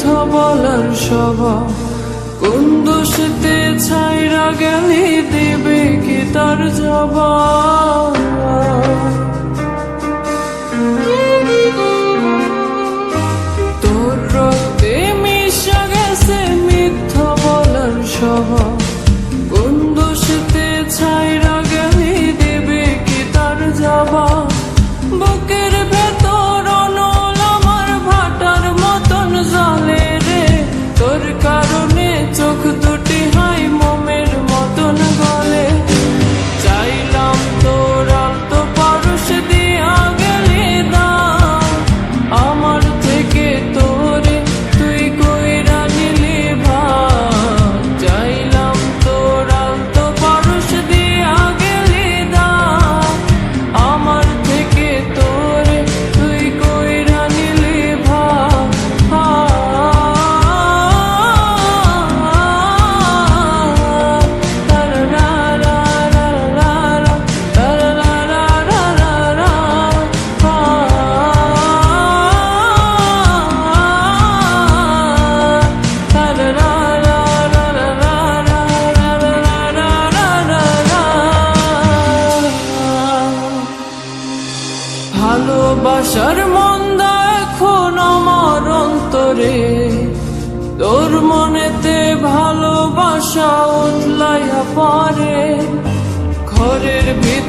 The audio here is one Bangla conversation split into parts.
কথা বলার স্বভাব। কোন দোষেতে ছাইরা গেলে দেবে কি তার জবাব?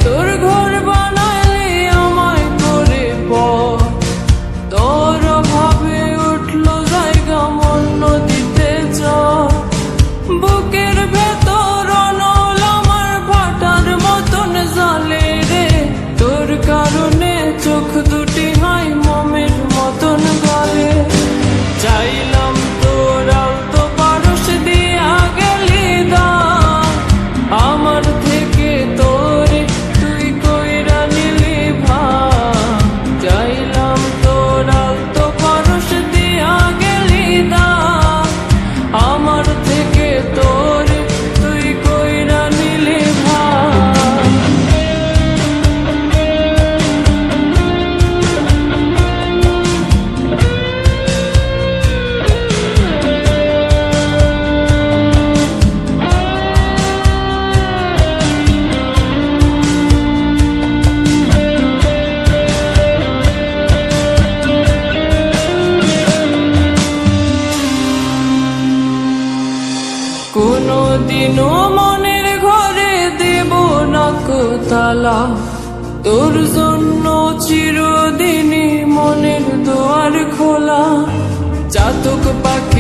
Todo মালা তোর জন্য চিরদিনই মনের দোয়ার খোলা। জাতক পাখি